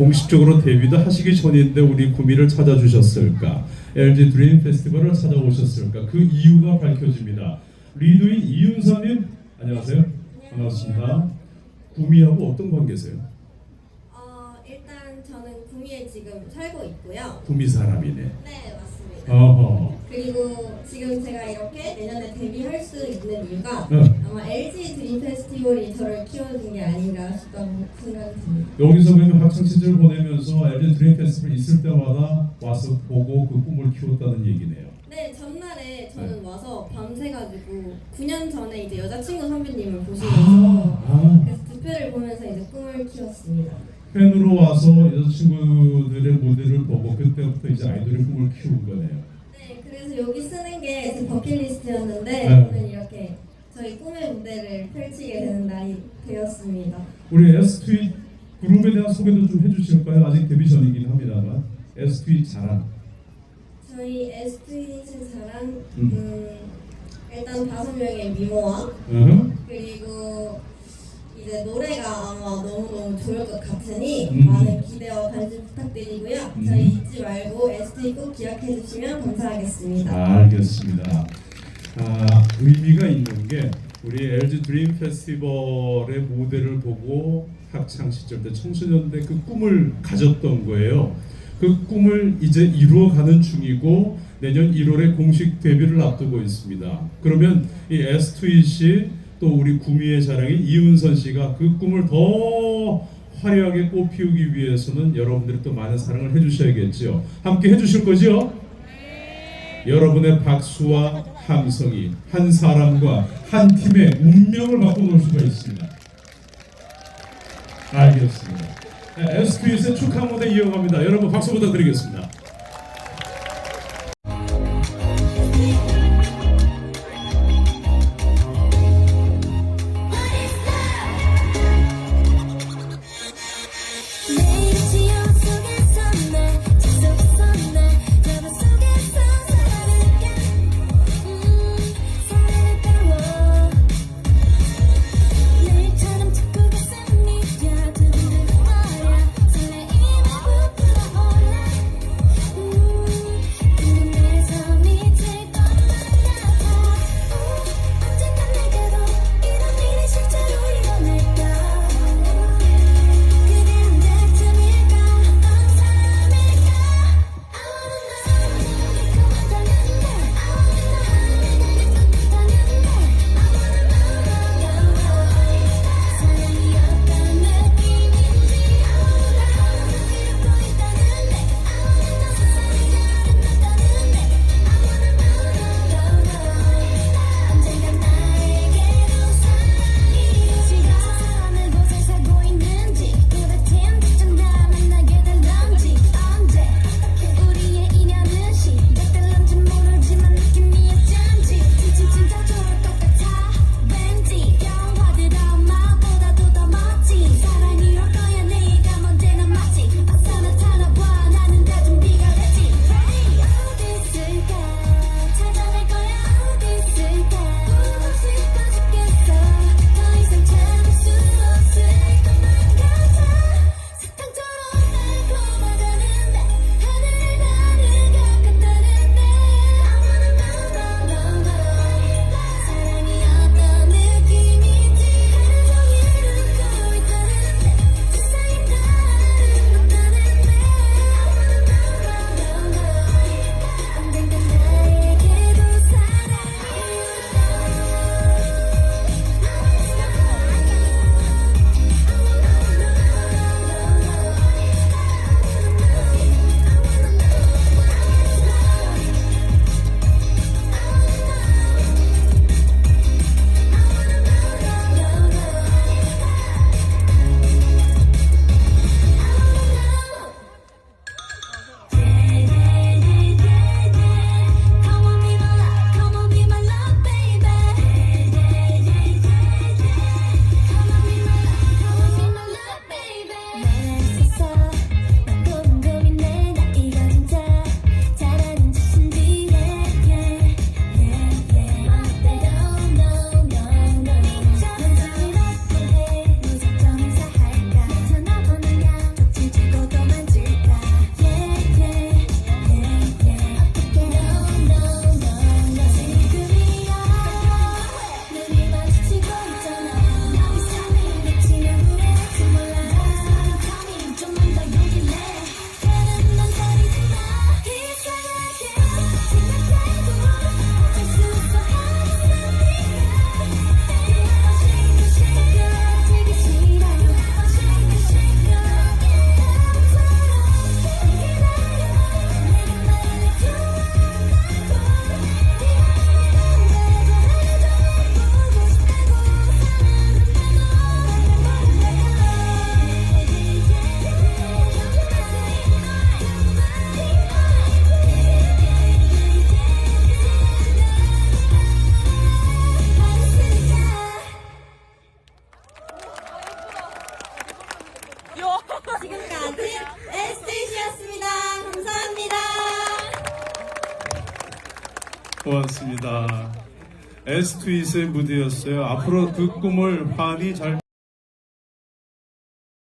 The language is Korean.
공식적으로 데뷔도 하시기 전인데 우리 구미를 찾아주셨을까? LG 드림 페스티벌을 찾아오셨을까? 그 이유가 밝혀집니다. 리드인 이윤서님 안녕하세요. 반갑습니다. 구미하고 어떤 관계세요? 어, 일단 저는 구미에 지금 살고 있고요. 구미 사람이네. 네, 맞습니다. 어허. 그리고 지금 제가 이렇게 내년에 데뷔할 수 있는 이유가 응. 아마 LG 드림 페스티벌이 저를 키워준 게 아닌가 싶다는 생각이 듭니다. 여기서 그러면 학창 시절 보내면서 LG 드림 페스티벌 있을 때마다 와서 보고 그 꿈을 키웠다는 얘기네요. 네, 전날에 저는 와서 밤새가지고 9년 전에 이제 여자친구 선배님을 보시면서 아, 그래서 뷔페를 보면서 이제 꿈을 키웠습니다. 팬으로 와서 여자친구들의 무대를 보고 그때부터 이제 아이돌의 꿈을 키운 거네요. 네, 그래서 여기 쓰는 게 제 버킷리스트였는데 네. 오늘 이렇게 저희 꿈의 무대를 펼치게 되는 날이 되었습니다. 우리 S2 그룹에 대한 소개도 좀 해주실까요? 아직 데뷔 전이긴 합니다만 S2 자랑. 저희 STC 자랑 음. 음, 일단 다섯 명의 미모와 어허. 그리고 이제 노래가 아마 너무너무 좋을 것 같으니 음. 많은 기대와 관심 부탁드리고요. 음. 저희 잊지 말고 ST 꼭 기억해 주시면 감사하겠습니다. 아, 알겠습니다. 아, 의미가 있는 게 우리 LG 드림 페스티벌의 무대를 보고 학창 시절 때 청소년 때 그 꿈을 가졌던 거예요. 그 꿈을 이제 이루어가는 중이고 내년 1월에 공식 데뷔를 앞두고 있습니다. 그러면 이 S2E 씨 또 우리 구미의 자랑인 이은선 씨가 그 꿈을 더 화려하게 꽃피우기 위해서는 여러분들이 또 많은 사랑을 해주셔야겠죠. 함께 해주실 거죠? 여러분의 박수와 함성이 한 사람과 한 팀의 운명을 바꿔놓을 수가 있습니다. 알겠습니다. 네, SQS의 축하 무대 이어갑니다. 여러분 박수 부탁드리겠습니다. 고맙습니다. 에스트윗의 무대였어요. 앞으로 그 꿈을 환히 잘